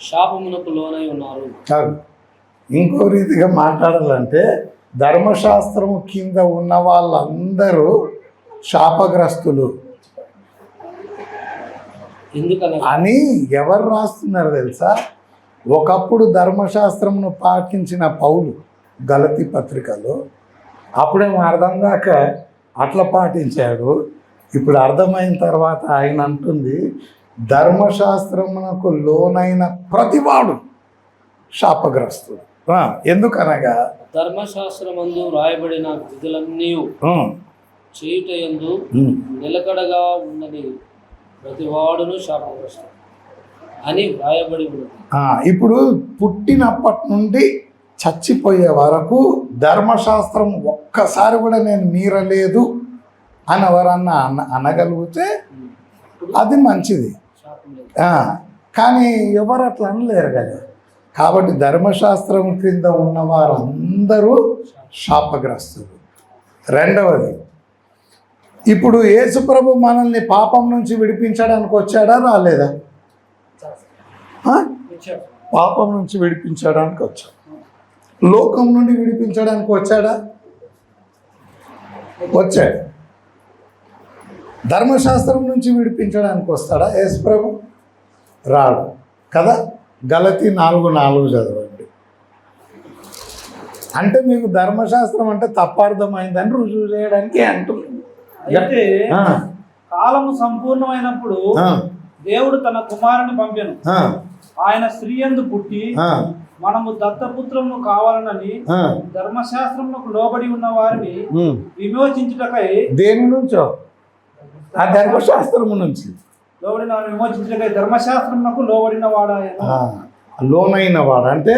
శాపమునకు లోనై ఉన్నారు. కాదు. ఇంకో రీతిగా మాట్లాడాలంటే ధర్మశాస్త్రము కింద ఉన్న వాళ్ళందరూ శాపగ్రస్తులు. అని ఎవరు రాస్తున్నారు తెలుసా? ఒకప్పుడు ధర్మశాస్త్రమును పాటించిన పౌలు గలతి పత్రికలో అప్పుడేమో అర్థం కాక అట్లా పాటించాడు. ఇప్పుడు అర్థమైన తర్వాత ఆయన అంటుంది ధర్మశాస్త్రమునకు లోనైన ప్రతివాడు శాపగ్రస్తుడు. ఎందుకనగా ధర్మశాస్త్రమందు రాయబడిన విధులన్నీ చేయుటయందు ఉమ్, నిలకడగా ఉన్నది ప్రతివాడును శాపగ్రస్తుడు అని వ్రాయబడి ఉన్నది. ఇప్పుడు పుట్టినప్పటి నుండి చచ్చిపోయే వరకు ధర్మశాస్త్రం ఒక్కసారి కూడా నేను మీరలేదు అని ఎవరన్నా అన అనగలిగితే అది మంచిది. కానీ ఎవరు అట్లా అనలేరు కదా. కాబట్టి ధర్మశాస్త్రం క్రింద ఉన్న వారందరూ శాపగ్రస్తులు. రెండవది ఇప్పుడు యేసుప్రభు మనల్ని పాపం నుంచి విడిపించడానికి వచ్చాడా రాలేదా? పాపం నుంచి విడిపించడానికి వచ్చాడు. లోకం నుండి విడిపించడానికి వచ్చాడా? వచ్చాడు. ధర్మశాస్త్రం నుంచి విడిపించడానికి వస్తాడా? యేసు ప్రభు? రాడు. కదా? గలతి నాలుగు నాలుగు చదవండి. అంటే మీకు ధర్మశాస్త్రం అంటే తప్పార్థమైందని రుజువు చేయడానికి అంటుంది అయితే కాలము సంపూర్ణమైనప్పుడు దేవుడు తన కుమారుని పంపెను. ఆయన స్త్రీ యందు పుట్టి మనము దత్తపుత్రము కావాలనని ఆ, ధర్మశాస్త్రములకు లోబడి ఉన్న వారిని. విమోచించుటకై దేని నుంచో? ఆ ధర్మశాస్త్రము నుంచి. లోబడిన ఆ, లోనైన వాడు. అంటే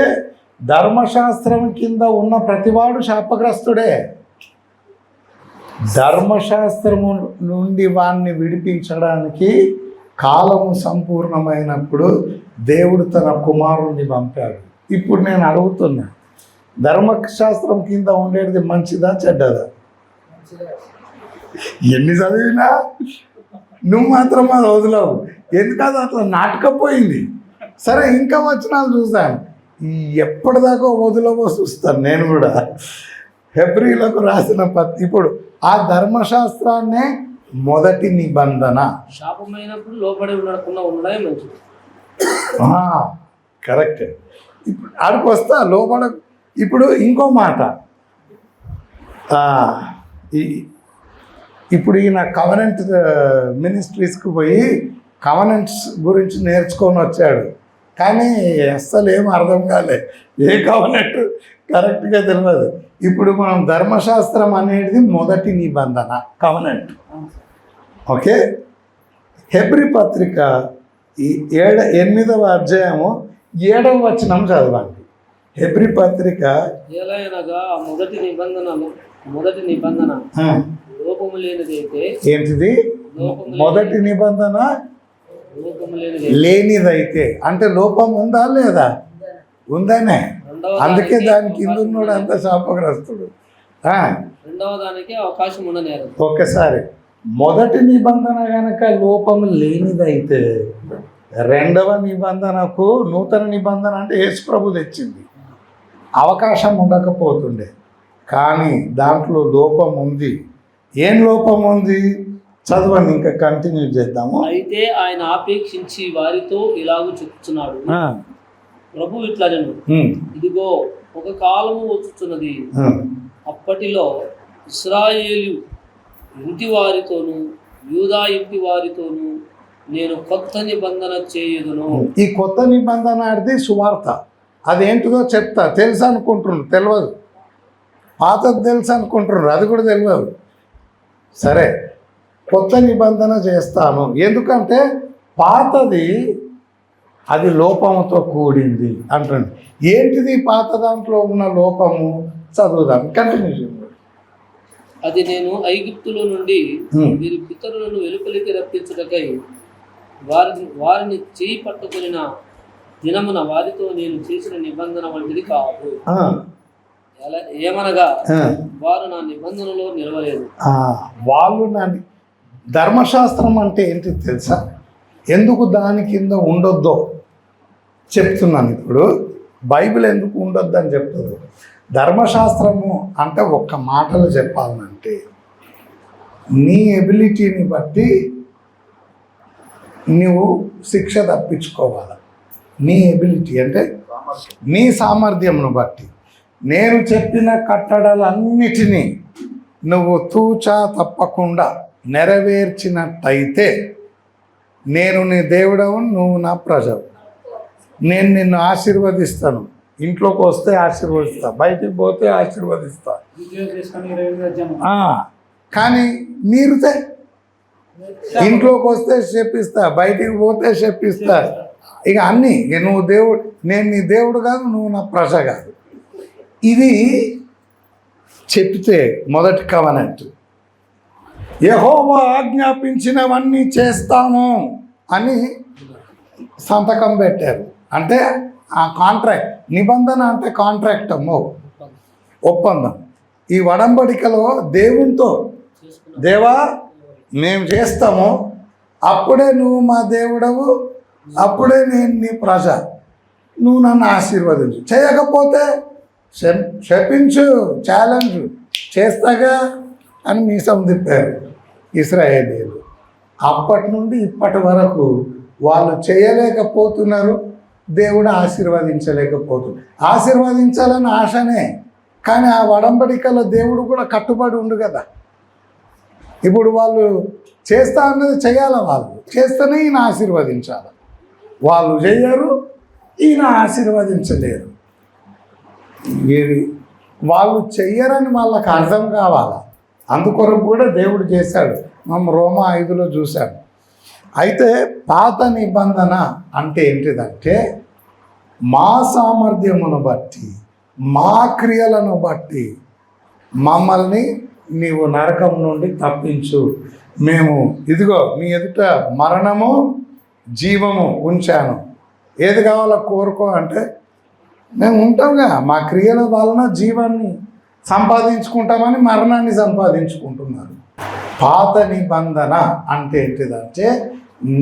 ధర్మశాస్త్రం కింద ఉన్న ప్రతివాడు శాపగ్రస్తుడే. ధర్మశాస్త్రము నుండి వాణ్ణి విడిపించడానికి కాలము సంపూర్ణమైనప్పుడు దేవుడు తన కుమారుణ్ణి పంపాడు. ఇప్పుడు నేను అడుగుతున్నా ధర్మశాస్త్రం కింద ఉండేది మంచిదా చెడ్డదా? ఎన్ని చదివినా? నువ్వు మాత్రం అది వదలవు ఎందుకంటే అట్లా నాటకపోయింది. సరే ఇంకా వచనాలు చూసాను ఎప్పటిదాకా వదలవో చూస్తాను నేను కూడా. ఫిబ్రిలకు రాసిన పత్ ఇప్పుడు ఆ ధర్మశాస్త్రాన్నే మొదటి నిబంధన. శాపమైనప్పుడు లోపడి ఉండకుండా ఉండడమే మంచిది. కరెక్ట్. ఇప్పుడు ఆడికి వస్తా లోపల ఇప్పుడు ఇంకో మాట. ఈ ఇప్పుడు ఈయన కవనెంట్ మినిస్ట్రీస్కి పోయి కవనెంట్స్ గురించి నేర్చుకొని వచ్చాడు. కానీ అస్సలు ఏం అర్థం కాలే. ఏ కవనెంట్ కరెక్ట్గా తెలియదు. ఇప్పుడు మనం ధర్మశాస్త్రం అనేది మొదటి నిబంధన కవనెంట్ ఓకే? హెబ్రి పత్రిక ఈ ఏడ ఎనిమిదవ అధ్యాయము ఏడవ వచనం చదవండి. హెబ్రి పత్రిక మొదటి నిబంధనలు మొదటి నిబంధన. ఏంటిది? మొదటి నిబంధన లేనిదైతే. అంటే లోపం ఉందా లేదా? ఉందనే. అందుకే దానికి దాని కింద ఉన్నాడు అంత శాపగ్రస్తుడు. ఒక్కసారి. మొదటి నిబంధన గనక లోపం లేనిదైతే రెండవ నిబంధనకు నూతన నిబంధన అంటే యేసుప్రభు తెచ్చింది. అవకాశం ఉండకపోతుండే. కానీ దాంట్లో లోపం ఉంది. ఏం లోపం ఉంది? చదవండి ఇంకా కంటిన్యూ చేద్దాము. అయితే ఆయన ఆపేక్షించి వారితో ఇలాగూ చెప్తున్నాడు. ప్రభు ఇట్లా నేను ఇదిగో ఒక కాలము వచ్చుతున్నది అప్పటిలో ఇస్రాయేలు ఇంటి వారితోనూ యూదా ఇంటి వారితోనూ నేను కొత్త నిబంధన చేయుదును. ఈ కొత్త నిబంధన అనేది సువార్త. అదేంటిదో చెప్తా. తెలుసు అనుకుంటున్నారు తెలియదు పాతది తెలుసు అనుకుంటున్నారు అది కూడా తెలియదు సరే కొత్త నిబంధన చేస్తాను. ఎందుకంటే పాతది అది లోపముతో కూడింది అంటుంది. ఏంటిది పాత దాంట్లో ఉన్న లోపము? చదువుదాం కంటిన్యూ అది నేను ఐగుప్తులో నుండి. వీరి పితరులను వెలుపలికి రప్పించుటకై వారిని వారిని చేయి పట్టుకొనిన దినమున వారితో నేను చేసిన నిబంధన వంటిది కాదు. ఏమనగా. వారు నా నిబంధనలో నిలవలేదు. వాళ్ళు నా ధర్మశాస్త్రం అంటే ఏంటి తెలుసా? ఎందుకు దాని కింద ఉండొద్దో? చెప్తున్నాను ఇప్పుడు. బైబిల్ ఎందుకు ఉండొద్దు అని చెప్తుంది? ధర్మశాస్త్రము అంటే ఒక్క మాటలు చెప్పాలంటే నీ ఎబిలిటీని బట్టి నువ్వు శిక్ష తప్పించుకోవాలి. నీ ఎబిలిటీ అంటే నీ సామర్థ్యంను బట్టి. నేను చెప్పిన కట్టడలన్నిటినీ నువ్వు తూచా తప్పకుండా నెరవేర్చినట్టయితే నేను నీ దేవుడవు నువ్వు నా ప్రజవు. నేను నిన్ను ఆశీర్వదిస్తాను. ఇంట్లోకి వస్తే ఆశీర్వదిస్తా. బయటికి పోతే ఆశీర్వదిస్తా. కానీ మీరుతే ఇంట్లోకి వస్తే చెప్పిస్తా బయటికి పోతే చెప్పిస్తా. ఇక అన్నీ ఇక నువ్వు దేవుడు నేను నీ దేవుడు కాదు నువ్వు నా ప్రజ కాదు. ఇది చెప్తే మొదటి కవనెంట్ యహోవా ఆజ్ఞాపించినవన్నీ చేస్తాను అని సంతకం పెట్టారు. అంటే ఆ కాంట్రాక్ట్ నిబంధన అంటే కాంట్రాక్ట్ అమ్మో. ఒప్పందం. ఈ వడంబడికలో దేవునితో దేవా మేము చేస్తాము. అప్పుడే నువ్వు మా దేవుడవు. అప్పుడే నేను నీ ప్రజ. నువ్వు నన్ను ఆశీర్వదించు. చేయకపోతే శపించు ఛాలెంజ్ చేస్తాగా అని మీసం తిప్పారు ఇస్రాయేలీలు. అప్పటి నుండి ఇప్పటి వరకు వాళ్ళు చేయలేకపోతున్నారు దేవుడు ఆశీర్వదించలేకపోతున్నారు. ఆశీర్వదించాలని ఆశనే కానీ ఆ వడంబడికలో దేవుడు కూడా కట్టుబడి ఉండు కదా. ఇప్పుడు వాళ్ళు చేస్తా అన్నది చేయాలి వాళ్ళు? చేస్తేనే ఈయన ఆశీర్వదించాలి. వాళ్ళు చేయరు ఈయన ఆశీర్వదించలేరు. ఇది వాళ్ళు చెయ్యరని వాళ్ళకి అర్థం కావాలా? అందుకొరకు కూడా దేవుడు చేశాడు. మనం రోమా ఐదులో చూశాడు అయితే పాత నిబంధన అంటే ఏంటిదంటే మా సామర్థ్యమును బట్టి మా క్రియలను బట్టి మమ్మల్ని నీవు నరకం నుండి తప్పించు. మేము ఇదిగో మీ ఎదుట మరణము జీవము ఉంచాను. ఏది కావాలో కోరుకో అంటే మేము ఉంటాంగా మా క్రియల వలన జీవాన్ని సంపాదించుకుంటామని మరణాన్ని సంపాదించుకుంటున్నారు. పాత నిబంధన అంటే ఏంటిదంటే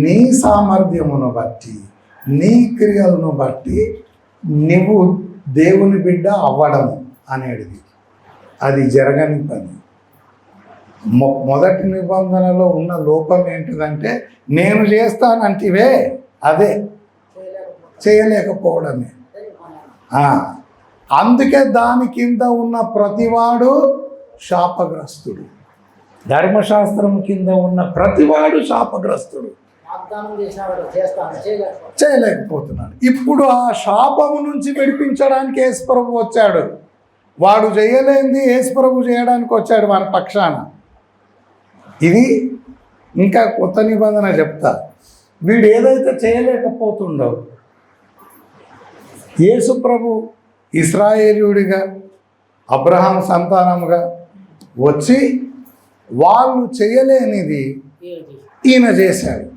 నీ సామర్థ్యమును బట్టి నీ క్రియలను బట్టి నువ్వు దేవుని బిడ్డ అవ్వడం అనేది అది జరగని పని. మొ మొదటి నిబంధనలో ఉన్న లోపం ఏంటిదంటే నేను చేస్తానంటివే అదే. చేయలేకపోవడమే. అందుకే దాని కింద ఉన్న ప్రతివాడు శాపగ్రస్తుడు. ధర్మశాస్త్రం కింద ఉన్న ప్రతివాడు శాపగ్రస్తుడు. చేయలేకపోతున్నాడు. ఇప్పుడు ఆ శాపము నుంచి విడిపించడానికి యేసుప్రభు వచ్చాడు. వాడు చేయలేంది యేసుప్రభు చేయడానికి వచ్చాడు మన పక్షాన. ఇది ఇంకా కొత్త నిబంధన చెప్తా. వీడు ఏదైతే చేయలేకపోతుండో యేసుప్రభు ఇస్రాయేలీయుడిగా అబ్రహాం సంతానముగా వచ్చి వాళ్ళు చేయలేనిది ఈయన ఈయన చేశాడు.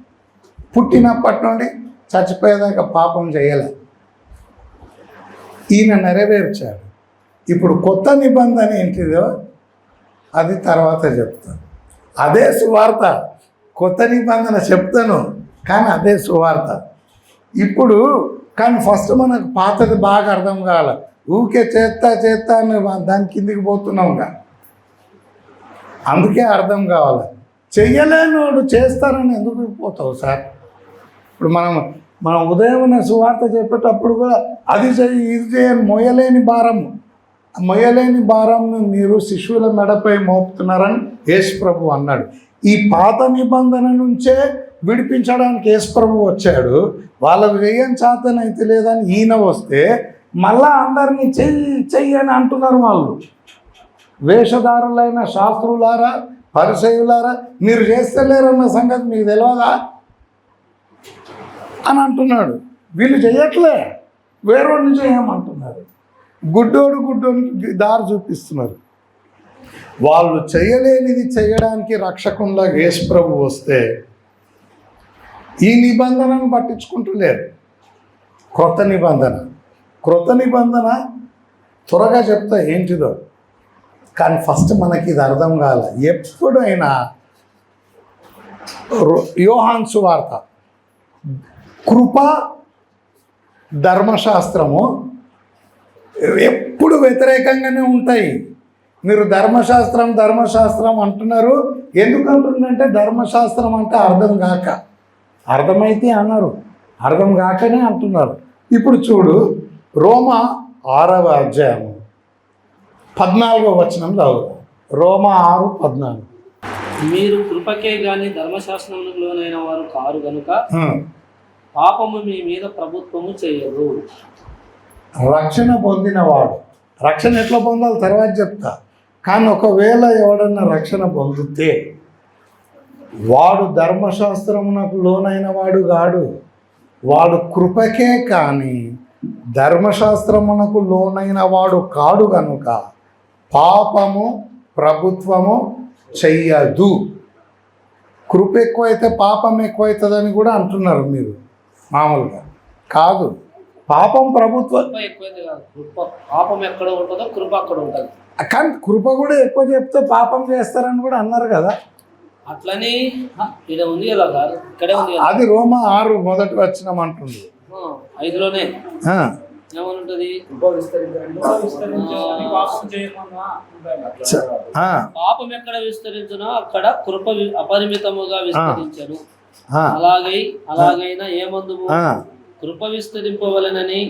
పుట్టినప్పటి నుండి చచ్చిపోయేదాకా పాపం చేయలే. ఈయన నెరవేర్చాడు. ఇప్పుడు కొత్త నిబంధన ఏంటిదో అది తర్వాత చెప్తాను. అదే సువార్త. కొత్త నిబంధన చెప్తాను కానీ అదే సువార్త. ఇప్పుడు కానీ ఫస్ట్ మనకు పాతది బాగా అర్థం కావాలి ఊకే చేస్తా చేస్తా అని దాని కిందికి పోతున్నాంగా అందుకే అర్థం కావాలి. చెయ్యలేనోడు చేస్తారని ఎందుకు పోతావు సార్? ఇప్పుడు మనం మనం ఉదయం సువార్త చెప్పేటప్పుడు కూడా అది చెయ్యి ఇది చేయని మొయ్యలేని భారం. మొయ్యలేని భారంను మీరు శిశువుల మెడపై మోపుతున్నారని యేసు ప్రభు అన్నాడు. ఈ పాత నిబంధన నుంచే విడిపించడానికి యేసు వచ్చాడు. వాళ్ళకు చెయ్యని చేతనైతే లేదని ఈయన వస్తే మళ్ళా అందరినీ చెయ్యి చెయ్యి అని అంటున్నారు వాళ్ళు. వేషధారులైన శాస్త్రులారా పరిచయులారా మీరు చేస్తలేరన్న సంగతి మీకు తెలియదా అని అంటున్నాడు. వీళ్ళు చేయట్లే. వేరేవాడిని చేయమంటున్నారు. గుడ్డోడు గుడ్డోనికి దారి చూపిస్తున్నారు. వాళ్ళు చేయలేనిది చేయడానికి రక్షకుండా యేసు ప్రభు వస్తే ఈ నిబంధనను పట్టించుకుంటలేరు క్రొత్త నిబంధన. క్రొత్త నిబంధన త్వరగా చెప్తా ఏంటిదో. కానీ ఫస్ట్ మనకి ఇది అర్థం కాలే. ఎప్పుడైనా రో- యోహాన్ సువార్త కృప ధర్మశాస్త్రము ఎప్పుడు వ్యతిరేకంగానే ఉంటాయి. మీరు ధర్మశాస్త్రం ధర్మశాస్త్రం అంటున్నారు. ఎందుకు అంటుందంటే ధర్మశాస్త్రం అంటే అర్థం కాక. అర్థమైతే అన్నారు. అర్థం కాకనే అంటున్నారు. ఇప్పుడు చూడు రోమ ఆరవ అధ్యాయము పద్నాలుగో వచనం చదువుదాం. రోమ ఆరు పద్నాలుగు. మీరు కృపకే గాని ధర్మశాస్త్రములోనైన వారు కారు గనుక హ్మ్. పాపము మీ మీద ప్రభుత్వము చేయదు. రక్షణ పొందినవాడు. రక్షణ ఎట్లా పొందాలి? తర్వాత చెప్తా. కానీ ఒకవేళ ఎవడన్నా రక్షణ పొందితే వాడు ధర్మశాస్త్రమునకు లోనైన వాడు కాడు. వాడు కృపకే కానీ ధర్మశాస్త్రమునకు లోనైన వాడు కాడు కనుక పాపము ప్రభుత్వము చెయ్యదు. కృప ఎక్కువైతే పాపం ఎక్కువవుతుందని కూడా అంటున్నారు మీరు మామూలుగా. కాదు. పాపం ప్రభుత్వం పాపం ఎక్కడ ఉంటుందో కృప అక్కడ ఉంటుంది. కానీ కృప కూడా ఎక్కువ చెప్తే పాపం చేస్తారని కూడా అన్నారు కదా. అట్లని ఈడ ఉంది కదా ఇక్కడే ఉంది కదా. అది రోమ ఆరు మొదటి వచ్చినం అంటుంది. ఆ, ఐదులోనే. ఆ, ఏమని ఉంటుంది విస్తరించాలని పాపం చేయకుండా ఉంటాయి. చ- ఆ, పాపం ఎక్కడ విస్తరించునో అక్కడ కృప వి- అపరిమితముగా విస్తరించను ఆ, అలాగై అలాగైనా ఏమందుము? ఆ, కృప విస్తరింపవలనని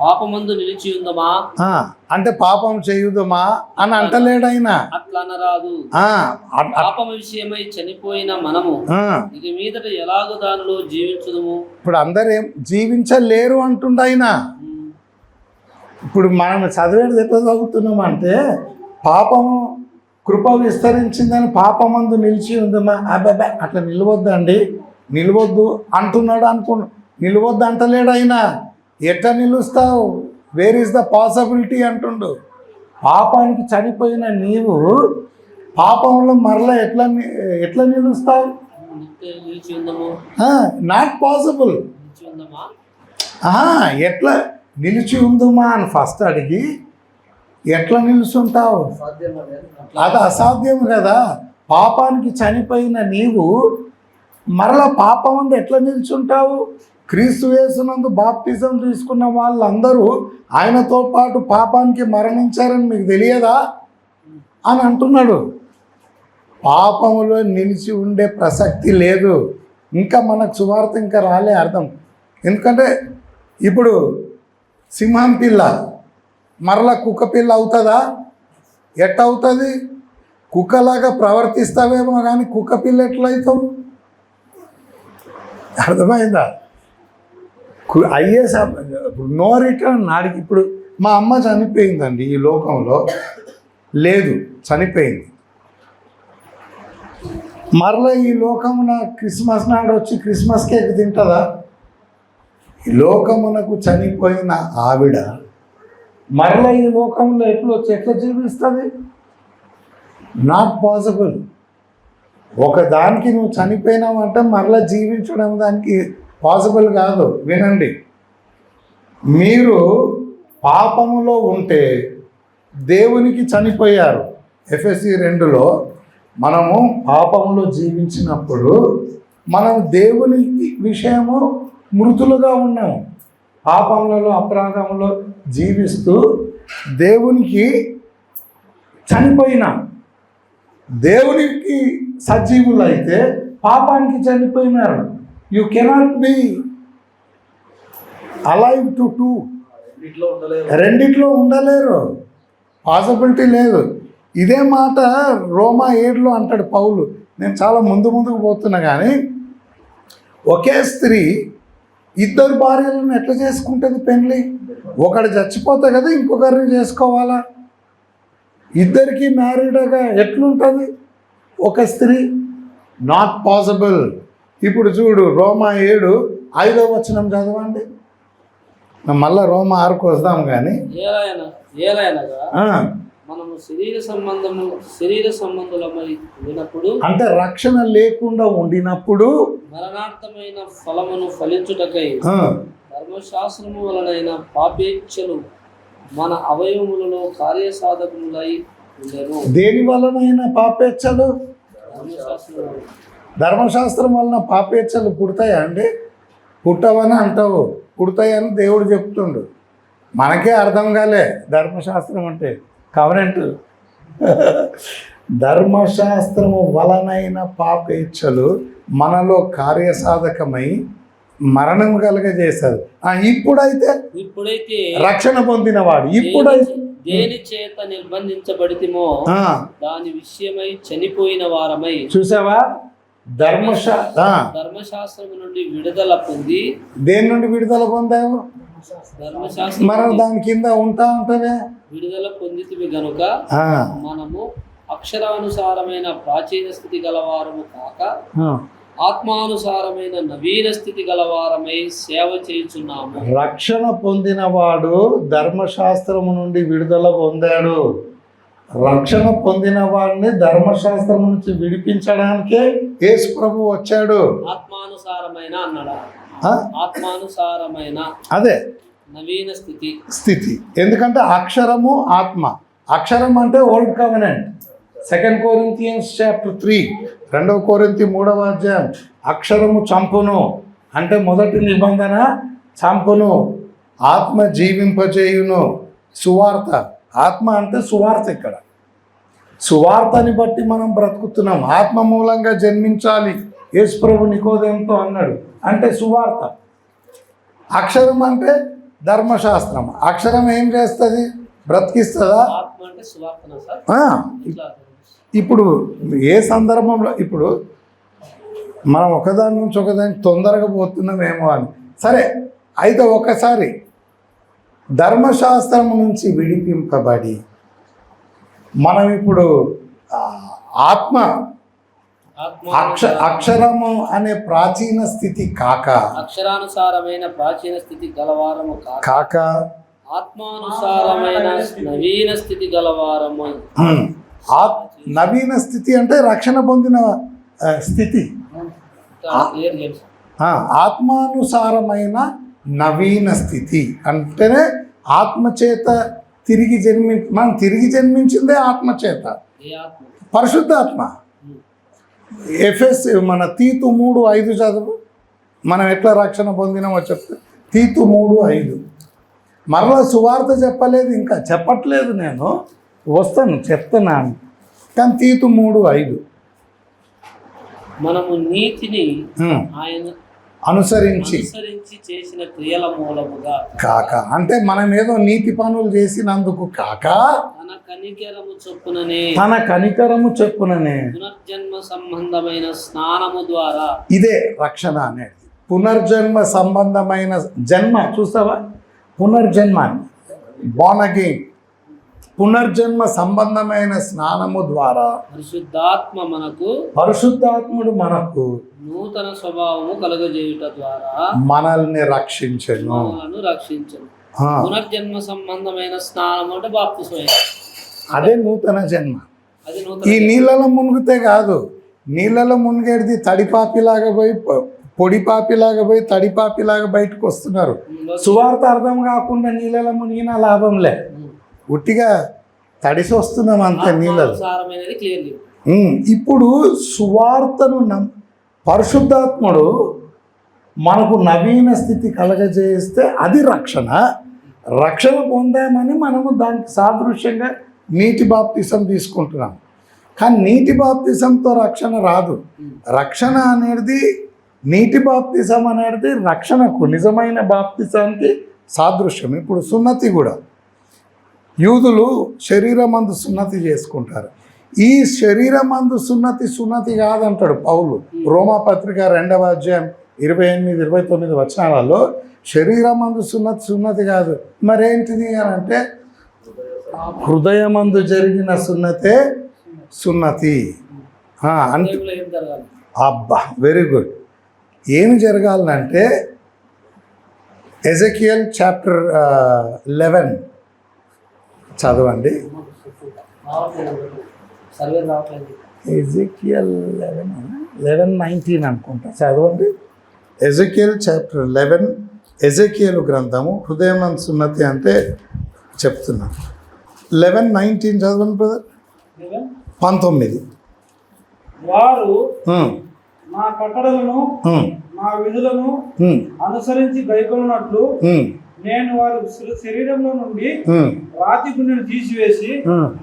పాపమందు నిలిచి ఉందమా? ఆ. అంటే పాపం చేయుదమా అని అంటలేడైనా అట్లా అనరాదు. పాపం విషయమై చనిపోయిన మనము మీదట ఎలాగో దానిలో జీవించుదుము? ఇప్పుడు అందరు ఏం జీవించలేరు అంటుండైన ఇప్పుడు మనం చదివేది ఎట్లా చదువుతున్నాం అంటే పాపము కృప విస్తరించిందని పాపమందు నిలిచి ఉందమ్మా అబ్బాబా అట్లా నిలవద్దండి. నిలవద్దు అంటున్నాడు అనుకు నిలవద్దు అంటలేడు అయినా ఎట్లా నిలుస్తావు? వేర్ ఈస్ ద పాసిబిలిటీ అంటుండు. పాపానికి చనిపోయిన నీవు పాపంలో మరలా ఎట్లా ఎట్లా నిలుస్తావు? నాట్ పాసిబుల్ ఎట్లా నిలిచి ఉందుమా అని ఫస్ట్ అడిగి ఎట్లా నిలుచుంటావు అది అసాధ్యం కదా. పాపానికి చనిపోయిన నీవు మరలా పాపం అందు ఎట్లా నిల్చుంటావు? క్రీస్తు వేసినందు బాప్తిజం తీసుకున్న వాళ్ళందరూ ఆయనతో పాటు పాపానికి మరణించారని మీకు తెలియదా అని అంటున్నాడు. పాపములో నిలిచి ఉండే ప్రసక్తి లేదు. ఇంకా మనకు సువార్త ఇంకా రాలే అర్థం. ఎందుకంటే ఇప్పుడు సింహం పిల్ల మరలా కుక్క పిల్ల అవుతుందా? ఎట్ట అవుతుంది కుక్కలాగా ప్రవర్తిస్తావేమో కానీ కుక్క పిల్ల ఎట్లయితావు? అర్థమైందా? కు- అయ్యే ఇప్పుడు నో రిటర్న్ నాడికి ఇప్పుడు మా అమ్మ చనిపోయిందండి ఈ లోకంలో. లేదు చనిపోయింది. మరలా ఈ లోకమున క్రిస్మస్ నాడు వచ్చి క్రిస్మస్ కేక్ తింటుందా? ఈ లోకమునకు చనిపోయిన ఆవిడ మరలా ఈ లోకంలో ఎట్లా వచ్చి ఎట్లా జీవిస్తుంది? నాట్ పాసిబుల్ ఒక దానికి నువ్వు చనిపోయినావు అంటే మరలా జీవించడం దానికి పాసిబుల్ కాదు వినండి. మీరు పాపములో ఉంటే దేవునికి చనిపోయారు. ఎఫ్ఎస్సి రెండులో మనము పాపంలో జీవించినప్పుడు మనం దేవుని విషయము మృతులుగా ఉన్నాము. పాపములలో అపరాధములో జీవిస్తూ దేవునికి చనిపోయినాం. దేవునికి సజీవులు అయితే పాపానికి చనిపోయినారు. You cannot be alive to two రెండిట్లో ఉండలేరు. పాసిబిలిటీ లేదు. ఇదే మాట రోమా ఏడులో అంటాడు పౌలు. నేను చాలా ముందు ముందుకు పోతున్నా కానీ ఒకే స్త్రీ ఇద్దరు భార్యలను ఎట్లా చేసుకుంటుంది పెళ్ళి ఒకడు చచ్చిపోతే కదా ఇంకొకరిని చేసుకోవాలా? ఇద్దరికి మ్యారీడ్గా ఎట్లుంటుంది? ఒక స్త్రీ? నాట్ పాసిబుల్ ఇప్పుడు చూడు రోమా ఏడు ఐదో వచనం చదవండి. మళ్ళీ రోమా ఆరుకు వస్తాం కానీ. మనము శరీర సంబంధము శరీర సంబంధులమై ఉన్నప్పుడు అంటే రక్షణ లేకుండా ఉండినప్పుడు మరణార్థమైన ఫలమును ఫలించుటకై ధర్మశాస్త్రము వలనైన పాపేచ్ఛలు మన అవయవములలో కార్యసాధకములై ఉండెను. దేని వలనైనా పాపేచ్ఛలు? ధర్మశాస్త్రం ధర్మశాస్త్రం వలన పాపేచ్ఛలు పుడతాయా అండి? పుట్టవని అంటావు. పుడతాయని దేవుడు చెప్తుండు. మనకే అర్థం కాలే ధర్మశాస్త్రం అంటే. కవరెంట్? ధర్మశాస్త్రము వలనైన పాప ఇచ్చలు మనలో కార్యసాధకమై మరణం కలగజేశారు. ఆ, ఇప్పుడైతే ఇప్పుడైతే రక్షణ పొందినవాడు. ఇప్పుడైతే దేని- చేత నిర్బంధించబడితిమో దాని విషయమై చనిపోయిన వారమై చూసావా? ధర్మశా ఆ, ధర్మశాస్త్రము నుండి విడుదల పొంది దేని నుండి విడుదల పొందావు? ధర్మశాస్త్రం మనం దాని కింద ఉంటా ఉంటవే? విడుదల పొందితివి గనుక ఆ, మనము అక్షరానుసారమైన ప్రాచీన స్థితి గలవారము కాక. ఆత్మానుసారమైన నవీన స్థితి గలవారమై సేవ చేయుచున్నాము. రక్షణ పొందినవాడు ధర్మశాస్త్రము నుండి విడుదల పొందాడు. రక్షణ పొందిన వాడిని ధర్మశాస్త్రం నుంచి విడిపించడానికే యేసు ప్రభు వచ్చాడు. ఆత్మానుసారమైన అన్నాడా? ఆత్మానుసారమైన అదే. నవీన స్థితి. స్థితి. ఎందుకంటే అక్షరము ఆత్మ. అక్షరం అంటే old covenant second Corinthians chapter three రెండవ కోరింతి మూడవ అధ్యాయం. అక్షరము చంపును. అంటే మొదటి నిబంధన చంపును. ఆత్మ జీవింపజేయును. సువార్త. ఆత్మ అంటే సువార్త ఇక్కడ. సువార్తని బట్టి మనం బ్రతుకుతున్నాం. ఆత్మ మూలంగా జన్మించాలి. యేసుప్రభు నికోదేంతో అన్నాడు. అంటే సువార్త. అక్షరం అంటే ధర్మశాస్త్రం. అక్షరం ఏం చేస్తుంది? బ్రతికిస్తుందా? ఇప్పుడు ఏ సందర్భంలో ఇప్పుడు మనం ఒకదాని నుంచి ఒకదానికి తొందరగా పోతున్నామేమో అని. సరే అయితే ఒకసారి ధర్మశాస్త్రం నుంచి విడిపింపబడి మనం ఇప్పుడు ఆత్మ అక్ష అక్షరము అనే ప్రాచీన స్థితి కాక అక్షరానుసారమైన ప్రాచీన స్థితి గలవారము కాక ఆత్మానుసారమైన నవీన స్థితి గలవారము. నవీన స్థితి అంటే రక్షణ పొందిన స్థితి. ఆత్మానుసారమైన నవీన స్థితి అంటేనే ఆత్మచేత తిరిగి జన్మి మనం తిరిగి జన్మించిందే ఆత్మచేత. పరిశుద్ధాత్మ. ఎఫ్ఎస్ మన తీతు మూడు ఐదు చదువు. మనం ఎట్లా రక్షణ పొందినామో చెప్తే తీతు మూడు ఐదు. మరలా సువార్త చెప్పలేదు ఇంకా. చెప్పట్లేదు నేను. వస్తాను చెప్తున్నాను. కానీ తీతు మూడు ఐదు. మనము నీతిని ఆయన అనుసరించి చేసిన క్రియల మూలముగా కాక అంటే మనం ఏదో నీతి పనులు చేసినందుకు కాక తన కనికెరము చొప్పుననే తన కనికరము చెప్పుననే పునర్జన్మ సంబంధమైన స్నానము ద్వారా ఇదే రక్షణ అనేది. పునర్జన్మ సంబంధమైన జన్మ చూస్తావా? పునర్జన్మ. బాన్ అగైన్ పునర్జన్మ సంబంధమైన స్నానము ద్వారా పరిశుద్ధాత్మ మనకు పరిశుద్ధాత్ముడు మనకు నూతన స్వభావము కలుగజేయుట ద్వారా మనల్ని రక్షించను. మనలను రక్షించను. పునర్జన్మ సంబంధమైన స్నానం అంటే బాప్తిస్మం అదే నూతన జన్మ. ఈ నీళ్ళలో మునిగితే కాదు నీళ్ళలో మునిగేది తడిపాపిలాగా పోయి పొ- పొడిపాపిలాగా పోయి తడిపాపిలాగా బయటకు వస్తున్నారు. సువార్త అర్థం కాకుండా నీళ్ళలో మునిగిన లాభంలే ఉట్టిగా తడిసి వస్తున్నాం అంతే నీళ్ళలో. ఉమ్, ఇప్పుడు సువార్తను పరిశుద్ధాత్ముడు మనకు నవీన స్థితి కలగజేస్తే అది రక్షణ. రక్షణ పొందామని మనము దానికి సాదృశ్యంగా నీటి బాప్తిసం తీసుకుంటున్నాం. కానీ నీటి బాప్తిసంతో రక్షణ రాదు. రక్షణ అనేది నీటి బాప్తిసం అనేది రక్షణకు నిజమైన బాప్తిసానికి సాదృశ్యం. ఇప్పుడు సున్నతి కూడా. యూదులు శరీరమందు సున్నతి చేసుకుంటారు. ఈ శరీరమందు సున్నతి సున్నతి కాదంటాడు పౌలు. రోమాపత్రిక రెండవ అధ్యాయం ఇరవై ఎనిమిది ఇరవై తొమ్మిది వచనాలలో శరీరమందు సున్నతి సున్నతి కాదు. మరేంటిది అని అంటే హృదయమందు జరిగిన సున్నతే సున్నతి. అంటే అబ్బా వెరీ గుడ్. ఏమి జరగాలంటే ఎజకియల్ చాప్టర్ లెవెన్ చదవండి. ఎజకియల్ లెవెన్ లెవెన్ నైన్టీన్ అనుకుంటా. చదవండి. ఎజకియల్ చాప్టర్ లెవెన్ ఎజకియల్ గ్రంథము హృదయం సున్నతి అంటే చెప్తున్నా. లెవెన్ నైన్టీన్ చదవండి బ్రదర్ పంతొమ్మిది. వారు ఉమ్, నా కట్టడలను ఉమ్, నా విధులను ఉమ్, అనుసరించి గైకొన్నట్లు నేను వారి శరీరంలో నుండి రాతి గుండెను తీసివేసి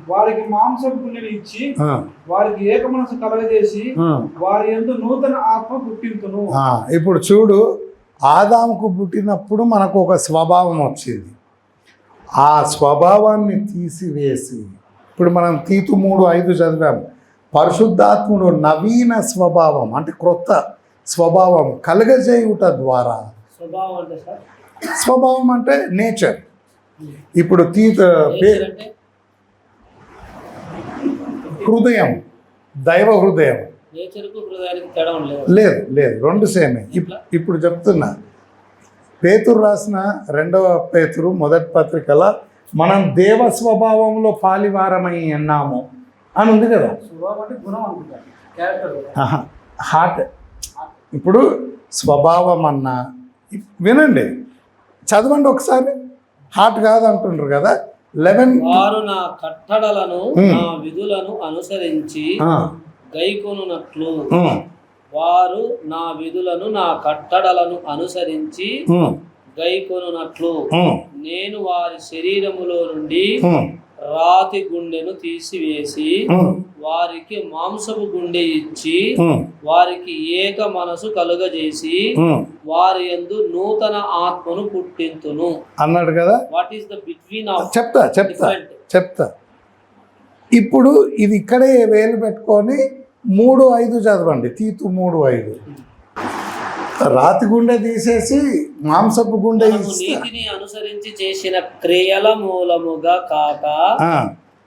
వారికి మాంసపు గుండెను ఇచ్చి వారికి ఏక మనసు కలగజేసి. వారి ఎందు నూతన ఆత్మ పుట్టింతును. ఆ, ఇప్పుడు చూడు ఆదాముకు పుట్టినప్పుడు మనకు ఒక స్వభావం వచ్చింది. ఆ స్వభావాన్ని తీసివేసి ఇప్పుడు మనం తీతు మూడు ఐదు చదివాము పరిశుద్ధాత్ముడు నవీన స్వభావం అంటే క్రొత్త స్వభావం కలుగజేయుట ద్వారా స్వభావం అంటే నేచర్. ఇప్పుడు తీత హృదయం. దైవ హృదయం. లేదు? లేదు రెండు సేమే. ఇప్- ఇప్పుడు చెప్తున్నా. పేతురు రాసిన రెండవ పేతురు మొదటి పత్రికల మనం దేవ స్వభావంలో పాలివారమై ఉన్నాము అని ఉంది కదా? హార్ట్ ఇప్పుడు స్వభావం అన్నా వినండి. చదవండి ఒకసారి. హార్ట్ కాదు అంటుండ్రు కదా. లెవెన్ వారు నా కట్టడలను. నా విధులను అనుసరించి గైకొనున్నట్లు. వారు నా విధులను నా కట్టడలను అనుసరించి గైకొనున్నట్లు. నేను వారి శరీరములో నుండి రాతి గుండెను తీసివేసి వారికి మాంసపు గుండె ఇచ్చి వారికి ఏక మనసు కలుగజేసి వారి యందు నూతన ఆత్మను పుట్టింతును. అన్నాడు కదా? What is the between of చెప్తా చెప్తా చెప్తా. ఇప్పుడు ఇది ఇక్కడే వేలు పెట్టుకొని మూడు ఐదు చదవండి. తీతు మూడు ఐదు. రాతి గుండె తీసేసి మాంసపు గుండె నీతిని అనుసరించి చేసిన క్రియల మూలముగా కాక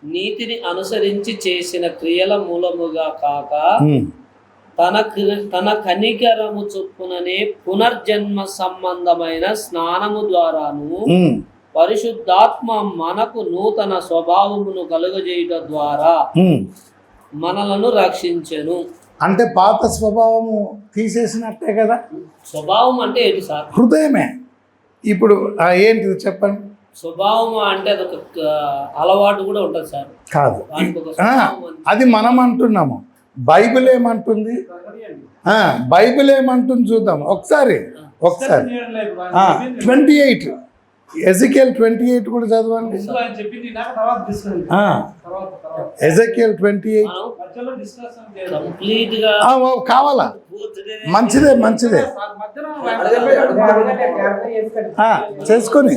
నీతిని అనుసరించి చేసిన క్రియల మూలముగా కాక తన తన కనికరము చొప్పుననే పునర్జన్మ సంబంధమైన స్నానము ద్వారాను పరిశుద్ధాత్మ మనకు నూతన స్వభావమును కలుగజేయుట ద్వారా. మనలను రక్షించెను. అంటే పాత స్వభావము తీసేసినట్టే కదా? స్వభావం అంటే ఏంటి సార్? హృదయమే. ఇప్పుడు ఏంటిది చెప్పండి? స్వభావం అంటే అదొక అలవాటు కూడా ఉంటుంది సార్. కాదు. అది మనం అంటున్నాము బైబిల్ ఏమంటుంది? ఆ, బైబిల్ ఏమంటుంది చూద్దాం. ఒకసారి ఒకసారి. Twenty eight. Ezekiel twenty eight కూడా చదవండి. ఆయన చెప్పింది నాకు తర్వాత డిస్కషన్ ఆ, తర్వాత తర్వాత. Ezekiel twenty eight. కావాలా? మంచిదే మంచిదే. మధ్యలో ఆ, చేసుకొని.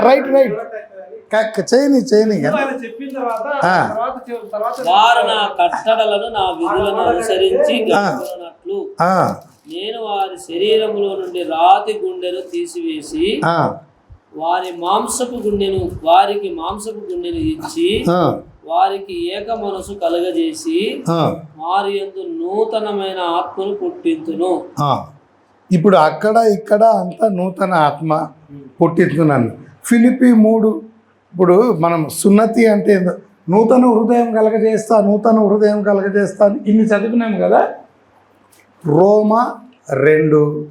Right right. చేయని చేయని ఆయన చెప్పిన తర్వాత ఆ. తర్వాత చెప్- తర్వాత వారు నా కట్టడలను నా విధులను అనుసరించి నేను వారి శరీరములో నుండి రాతి గుండెను తీసివేసి ఆ, వారి మాంసపు గుండెను వారికి మాంసపు గుండెను ఇచ్చి ఆ, వారికి ఏక మనసు కలగజేసి ఆ, వారి యందు నూతనమైన ఆత్మను పుట్టింతును. ఆ. ఇప్పుడు అక్కడ ఇక్కడ అంతా నూతన ఆత్మ పుట్టిస్తున్నాను ఫిలిపి మూడు ఇప్పుడు మనం సున్నతి అంటే నూతన హృదయం కలగజేస్తా నూతన హృదయం కలగజేస్తా అని ఇన్ని చదివినాం కదా? రోమా రెండు.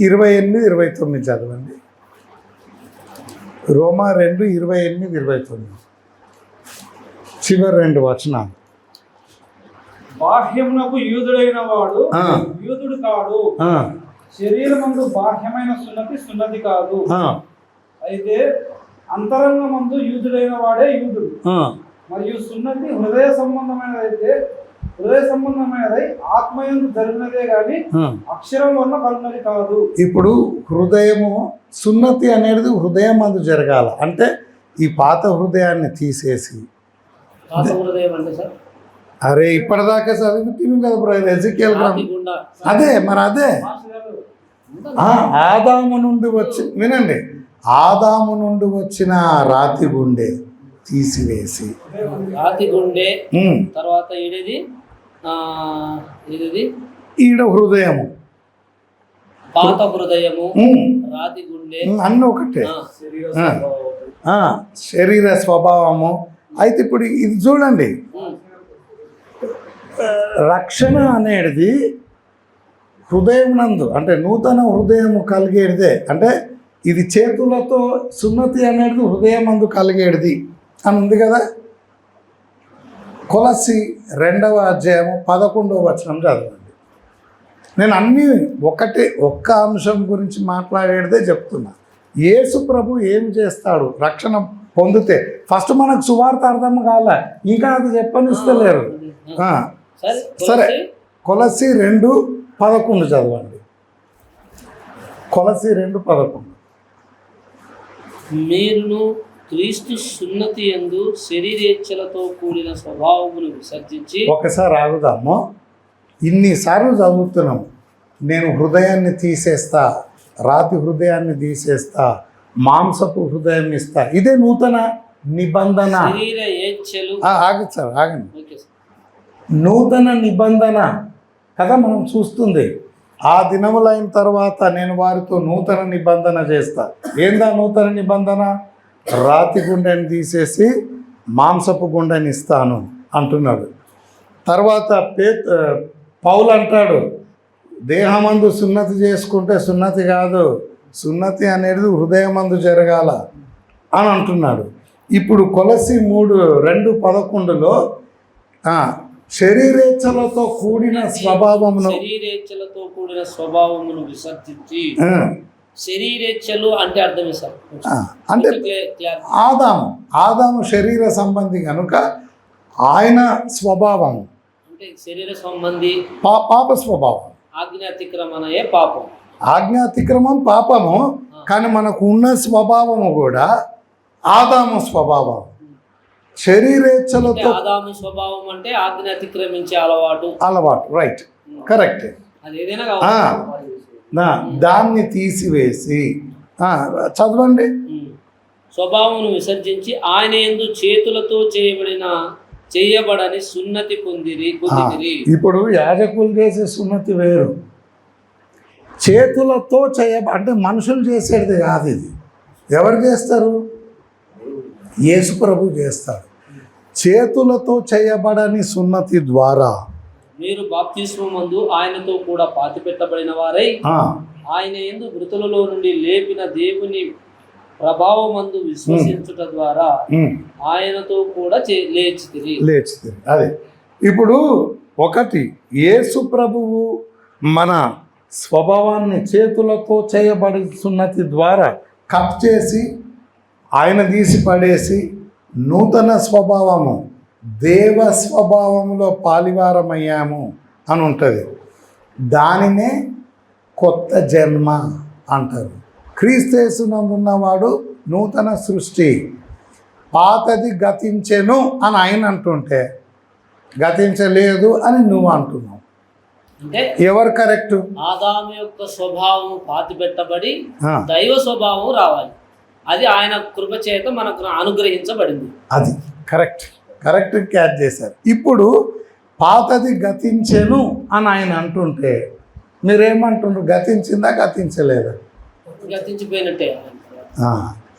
ఇరవై ఎనిమిది ఇరవై తొమ్మిది చదవండి. రోమా రెండు ఇరవై ఎనిమిది ఇరవై తొమ్మిది. చివరి రెండు వచనాలు. బాహ్యమునకు యూదుడైన వాడు. యూదుడు కాడు. శరీరమందు బాహ్యమైన సున్నతి సున్నతి కాదు. అయితే అంతరంగమందు యూదుడైన వాడే యూదుడు. మరియు సున్నతి హృదయ సంబంధమైనదైతే హృదయ సంబంధమైనదై ఆత్మయందు జరిగినదే గాని ఆ. అక్షరం వల్ల కలుగునది కాదు. ఇప్పుడు హృదయము సున్నతి అనేది హృదయం అందు జరగాల. అంటే ఈ పాత హృదయాన్ని తీసేసి. పాత హృదయం అంటే సార్? అరే ఇప్పటిదాకా చదివి తిని కదా బ్రదర్ ఎజికేల్ అదే మరి అదే ఆ, ఆదాము నుండి వచ్చి వినండి. ఆదాము నుండి వచ్చిన రాతి గుండె తీసివేసి. రాతి గుండె తర్వాత ఏడేది? ఈడ హృదయము. పాత హృదయము రాతి గుండె. అన్నీ ఒకటే. శరీర స్వభావము. అయితే ఇప్పుడు ఇది చూడండి. రక్షణ అనేది హృదయం నందు అంటే నూతన హృదయం కలిగేటిదే. అంటే ఇది చేతులతో సున్నతి అనేది హృదయం అందు కలిగేటిది అని ఉంది కదా. కొలసి రెండవ అధ్యాయము పదకొండవ వచనం చదవండి. నేను అన్నీ ఒకటే ఒక్క అంశం గురించి మాట్లాడేదే చెప్తున్నా. యేసు ప్రభు ఏం చేస్తాడు? రక్షణ పొందితే. ఫస్ట్ మనకు సువార్త అర్థం కాల. ఇంకా అది చెప్పనిస్తలేరు. సరే. కొలసి రెండు పదకొండు చదవండి. కొలసి రెండు పదకొండు. మీరును క్రీస్తు సున్నతి ఎందు శరీరేచ్ఛలతో కూడిన స్వభావమును విసర్జించి ఒకసారి ఆగుదాము. ఇన్నిసార్లు చదువుతున్నాం. నేను హృదయాన్ని తీసేస్తా రాతి హృదయాన్ని తీసేస్తా మాంసపు హృదయం ఇస్తా. ఇదే నూతన నిబంధన. శరీర ఏచ్ఛలు. ఆ, ఆగండి సార్ ఆగండి. నూతన నిబంధన. కదా మనం చూస్తుంది. ఆ దినములైన తర్వాత నేను వారితో నూతన నిబంధన చేస్తా. ఏందా నూతన నిబంధన? రాతి గుండెని తీసేసి మాంసపు గుండెని ఇస్తాను అంటున్నాడు. తర్వాత పే పౌలు అంటాడు దేహమందు సున్నతి చేసుకుంటే సున్నతి కాదు సున్నతి అనేది హృదయమందు జరగాల అని అంటున్నాడు. ఇప్పుడు కొలసి మూడు రెండు పదకొండులో శరీరేచ్ఛలతో కూడిన స్వభావమును శరీరేచ్ఛలతో కూడిన స్వభావమును విసర్జించి శరీరేచ్ఛలు అంటే అర్థమే సార్. అంటే క్లియర్. ఆదాము ఆదాము శరీర సంబంధి కనుక ఆయన స్వభావం అంటే శరీర సంబంధి పాప స్వభావం. ఆజ్ఞాతిక్రమణయే పాపం. ఆజ్ఞాతిక్రమం పాపము కానీ మనకు ఉన్న స్వభావము కూడా ఆదాము స్వభావం. శరీరేచ్ఛలతో స్వభావం అంటే ఆజ్ఞ అతిక్రమించే అలవాటు. అలవాటు రైట్ కరెక్ట్ దాన్ని తీసివేసి చదవండి. ఉమ్. స్వభావమును విసర్జించి ఆయన ఎందు చేతులతో చేయబడిన చేయబడని సున్నతి పొందిరి ఇప్పుడు యాజకులు చేసే సున్నతి వేరు. చేతులతో చేయ అంటే మనుషులు చేసేది కాదు ఇది. ఎవరు చేస్తారు? యేసు ప్రభు చేస్తాడు. చేతులతో చేయబడని సున్నతి ద్వారా మీరు బాప్తిస్మ మందు ఆయనతో కూడా పాతి పెట్టబడిన వారై ఆయన ఎందు మృతులలో నుండి లేపిన దేవుని ప్రభావమందు విశ్వసించుట ద్వారా ఆయనతో కూడా లేచితిరి. లేచింది అదే. ఇప్పుడు ఒకటి యేసు ప్రభువు మన స్వభావాన్ని చేతులతో చేయబడి సున్నతి ద్వారా కట్ చేసి ఆయన తీసి పడేసి నూతన స్వభావము దేవ స్వభావంలో పాలివారమయ్యాము అని ఉంటుంది. దానినే కొత్త జన్మ అంటారు. క్రీస్తేసునందున్నవాడు నూతన సృష్టి పాతది గతించెను అని ఆయన అంటుంటే గతించలేదు అని నువ్వు అంటున్నావు. అంటే ఎవరు కరెక్ట్? ఆదాము యొక్క స్వభావం పాతి పెట్టబడి ఆ, దైవ స్వభావం రావాలి. అది ఆయన కృప చేత మనకు అనుగ్రహించబడింది. అది. కరెక్ట్ కరెక్ట్ క్యాచ్ చేశారు. ఇప్పుడు పాతది గతించెను అని ఆయన అంటుంటే మీరేమంటుండ్రు గతించిందా గతించలేదా? గతించిపోయినట్టే ఆ,